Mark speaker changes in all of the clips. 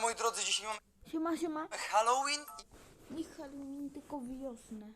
Speaker 1: moi drodzy, dzisiaj mamy
Speaker 2: Siema, siema.
Speaker 1: Halloween
Speaker 2: Nie Halloween, tylko wiosnę.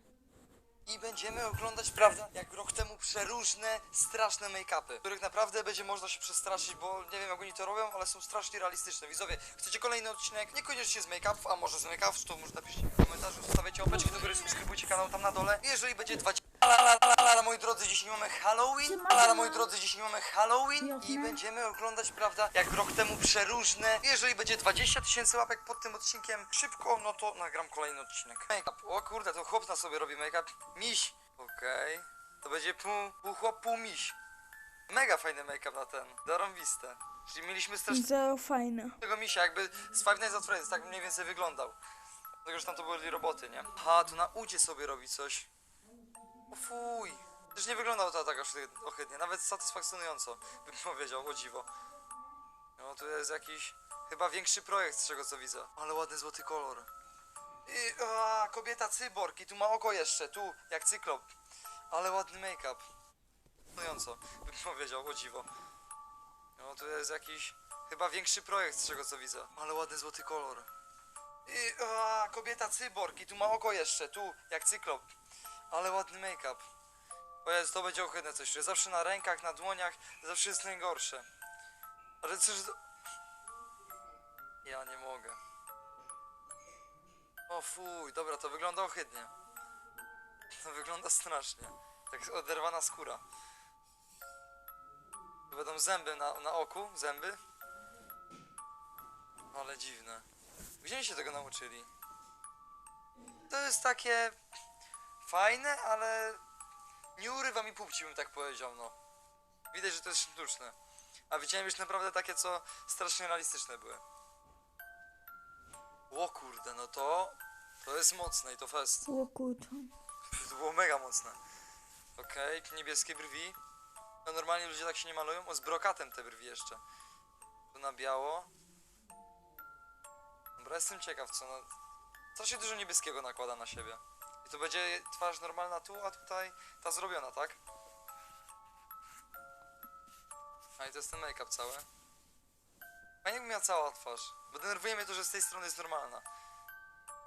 Speaker 1: i będziemy oglądać, prawda, jak rok temu przeróżne, straszne make-upy, których naprawdę będzie można się przestraszyć, bo nie wiem jak oni to robią, ale są strasznie realistyczne. Widzowie, chcecie kolejny odcinek? Niekoniecznie z make-upów, a może z make-upów, to może napiszcie w komentarzu, zostawiacie łapeczki do góry, subskrybujcie kanał tam na dole. Jeżeli będzie 20... La, la, la, la, la, moi drodzy, dzisiaj mamy Halloween,
Speaker 2: siema.
Speaker 1: moi drodzy, dzisiaj mamy Halloween i będziemy oglądać, prawda, jak rok temu przeróżne. Jeżeli będzie 20 tysięcy łapek pod tym odcinkiem szybko, no to nagram kolejny odcinek. Make-up, o kurde, to chłop na sobie robi make-up. Miś, okej. To będzie pół, pół chłop, pół miś. Mega fajny make-up na ten, zarąbiste. Czyli mieliśmy strasznie
Speaker 2: Zero fajne.
Speaker 1: tego misia, jakby z Five Nights at Freddy's, tak mniej więcej wyglądał. Tylko, że tam to były roboty, nie? Aha, tu na udzie sobie robi coś. Fuj. Też nie wyglądał to tak aż ohydnie, nawet satysfakcjonująco, bym powiedział, o dziwo. No, tu jest jakiś, chyba większy projekt, z czego co widzę. Ale ładny złoty kolor. I, a, kobieta cyborg i tu ma oko jeszcze, tu, jak cyklop. Ale ładny make-up. Fascynująco, bym powiedział, o dziwo. No, tu jest jakiś, chyba większy projekt, z czego co widzę. Ale ładny złoty kolor. I, a, kobieta cyborg i tu ma oko jeszcze, tu, jak cyklop. Ale ładny make-up. O to będzie ohydne coś, zawsze na rękach, na dłoniach, zawsze jest najgorsze. Ale do- Ja nie mogę. O fuj, dobra, to wygląda ohydnie. To wygląda strasznie. Tak oderwana skóra. Tu będą zęby na, na oku, zęby. Ale dziwne. Gdzie oni się tego nauczyli? To jest takie fajne, ale nie urywa mi pupci, bym tak powiedział, no. Widać, że to jest sztuczne. A widziałem już naprawdę takie, co strasznie realistyczne były. O kurde, no to... To jest mocne i to fest.
Speaker 2: O kurczę.
Speaker 1: To było mega mocne. Okej, niebieskie brwi. No normalnie ludzie tak się nie malują. O, z brokatem te brwi jeszcze. Tu na biało. Dobra, jestem ciekaw, co na... Co się dużo niebieskiego nakłada na siebie. I to będzie twarz normalna tu, a tutaj ta zrobiona, tak? A i to jest ten make-up cały. Fajnie by miała cała twarz. Bo denerwuje mnie to, że z tej strony jest normalna.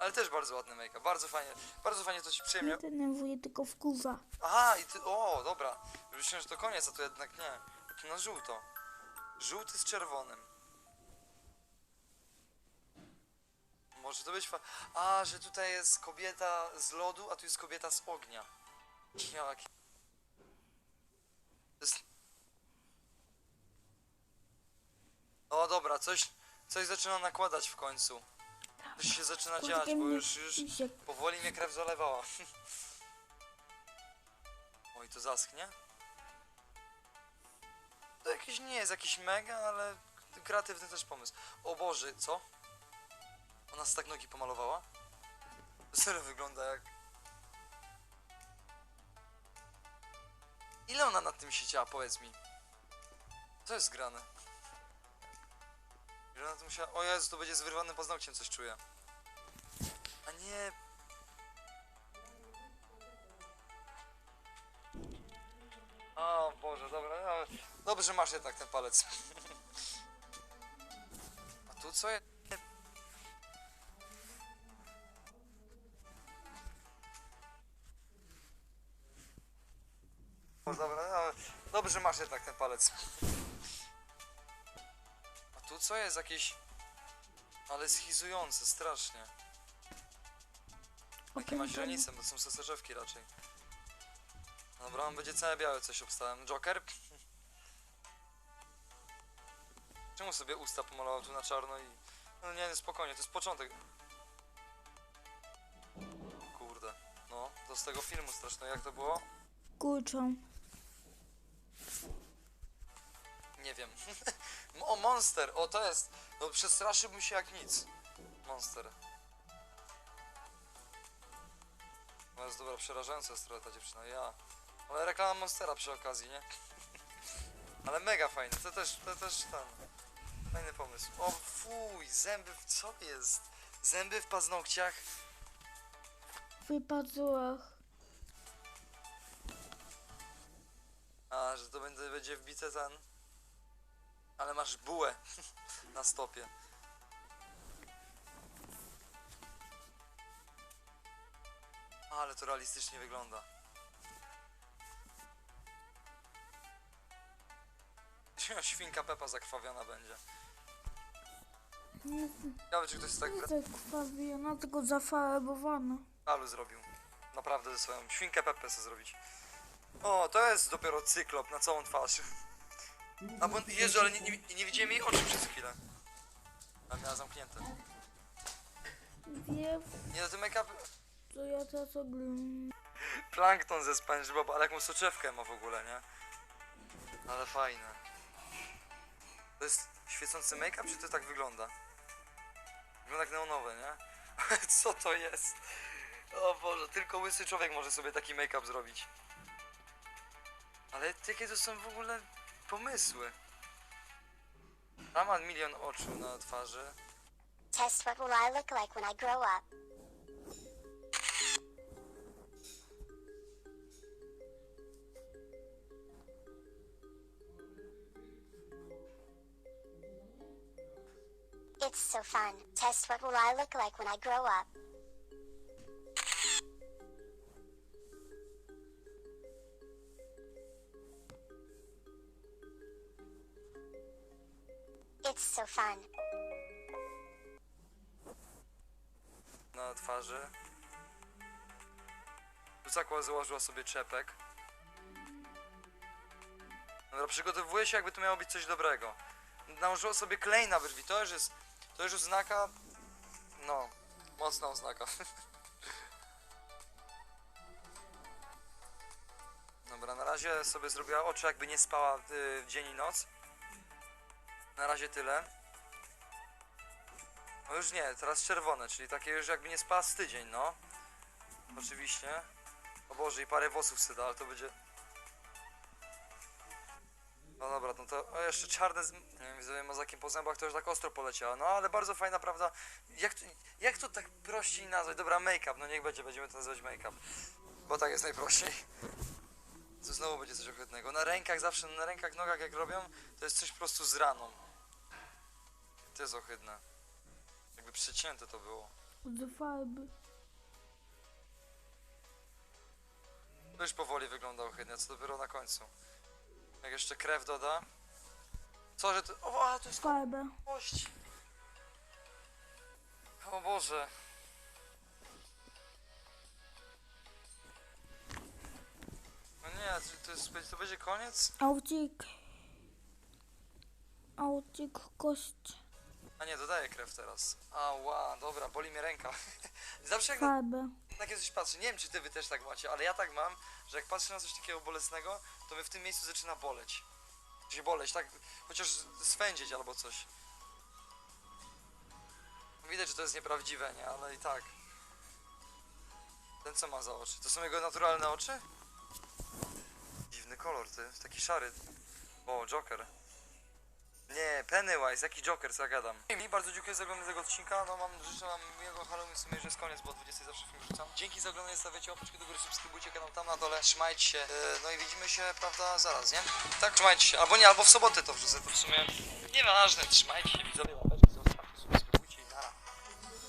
Speaker 1: Ale też bardzo ładny make-up, bardzo fajnie. Bardzo fajnie to ci przyjemnie.
Speaker 2: Nie denerwuję, tylko wkurza.
Speaker 1: Aha, i ty. O, dobra. Myślałem, że to koniec, a to jednak nie. To na żółto. Żółty z czerwonym. Może to być fa... A, że tutaj jest kobieta z lodu, a tu jest kobieta z ognia. Jak? Jest... O, dobra, coś, coś zaczyna nakładać w końcu. Coś się zaczyna dziać, bo już, już powoli mnie krew zalewała. Oj, to zaschnie? To jakiś nie jest jakiś mega, ale kreatywny też pomysł. O Boże, co? Ona z tak nogi pomalowała? Serio wygląda jak... Ile ona nad tym siedziała, powiedz mi? Co jest grane? Ile ona to musiała... O Jezu, to będzie z wyrwanym paznokciem, coś czuję. A nie... O Boże, dobra, no, dobrze że masz jednak ten palec. A tu co jest? Dobra, no, dobrze masz jednak ten palec. A tu co jest? Jakieś... Ale schizujące, strasznie. Jakie ma źrenicę, bo to są soserzewki raczej. Dobra, on będzie całe białe coś obstałem. Joker? Czemu sobie usta pomalował tu na czarno i... No nie, spokojnie, to jest początek. Kurde. No, to z tego filmu strasznego, jak to było?
Speaker 2: Kurczą.
Speaker 1: Nie wiem. o, Monster! O, to jest... No, przestraszyłbym się jak nic. Monster. No jest dobra, przerażająca jest trochę ta dziewczyna, ja. Ale reklama Monstera przy okazji, nie? Ale mega fajny, to też, to też ten... Fajny pomysł. O fuj, zęby w... co jest? Zęby w paznokciach?
Speaker 2: W pazułach.
Speaker 1: A, że to będzie, będzie wbite ten... Ale masz bułę na stopie. Ale to realistycznie wygląda. Świnka Pepa zakrwawiona będzie.
Speaker 2: Nie,
Speaker 1: Ja wiem, czy ktoś tak
Speaker 2: nie tak krwawiona, tylko zafarbowana.
Speaker 1: realu zrobił. Naprawdę ze swoją. Świnkę Pepe sobie zrobić. O, to jest dopiero cyklop na całą twarz. A bo Jezu, ale nie, nie, nie widziałem jej oczu przez chwilę. A miała zamknięte.
Speaker 2: Wie,
Speaker 1: Nie, no ten make-up...
Speaker 2: co ja teraz oglądam.
Speaker 1: Plankton ze SpongeBob, ale jaką soczewkę ma w ogóle, nie? Ale fajne. To jest świecący make-up, czy to tak wygląda? Wygląda jak neonowe, nie? Co to jest? O Boże, tylko łysy człowiek może sobie taki make-up zrobić. Ale jakie to są w ogóle pomysły? Tam ma milion oczu na twarzy.
Speaker 3: Test what will I look like when I grow up. It's so fun. Test what will I look like when I grow up. It's so fun.
Speaker 1: na twarzy. Lusakła założyła sobie czepek. Dobra, przygotowuje się jakby to miało być coś dobrego. Nałożyła sobie klej na brwi, to już jest, to już oznaka, no, mocna oznaka. Dobra, na razie sobie zrobiła oczy jakby nie spała y, dzień i noc. Na razie tyle. No już nie, teraz czerwone, czyli takie już jakby nie spała z tydzień, no. Oczywiście. O Boże, i parę włosów syda, ale to będzie... No dobra, no to o, jeszcze czarne z... Nie mazakiem po zębach to już tak ostro poleciało. No ale bardzo fajna, prawda? Jak to, jak to tak prościej nazwać? Dobra, make-up, no niech będzie, będziemy to nazywać make-up. Bo tak jest najprościej. To znowu będzie coś ohydnego. Na rękach zawsze, na rękach, nogach jak robią, to jest coś po prostu z raną. To jest ohydne. Jakby przecięte to było.
Speaker 2: Farby.
Speaker 1: To już powoli wygląda ohydnie, co dopiero na końcu. Jak jeszcze krew doda. Co, że to... O, a, to jest
Speaker 2: Farbę.
Speaker 1: kość! O Boże. No nie, to, to, jest, to będzie koniec?
Speaker 2: Aucik. Aucik kość.
Speaker 1: A nie, dodaję krew teraz. Ała, dobra, boli mnie ręka. Zawsze jak na
Speaker 2: Farbę.
Speaker 1: takie coś patrzę, nie wiem czy ty wy też tak macie, ale ja tak mam, że jak patrzę na coś takiego bolesnego, to mnie w tym miejscu zaczyna boleć. Się boleć, tak, chociaż swędzić albo coś. Widać, że to jest nieprawdziwe, nie, ale i tak. Ten co ma za oczy? To są jego naturalne oczy? Dziwny kolor, ty, taki szary. O, Joker. Nie, Pennywise, jaki Joker, co ja gadam. I bardzo dziękuję za oglądanie tego odcinka. No mam, życzę wam miłego Halloween, w sumie, że jest koniec, bo o 20 zawsze film rzucam. Dzięki za oglądanie, stawiacie łapeczki do góry, subskrybujcie kanał tam na dole, trzymajcie się. Yy, No i widzimy się, prawda, zaraz, nie? Tak, trzymajcie się. Albo nie, albo w sobotę to wrzucę, to w sumie nieważne, trzymajcie się, widzowie.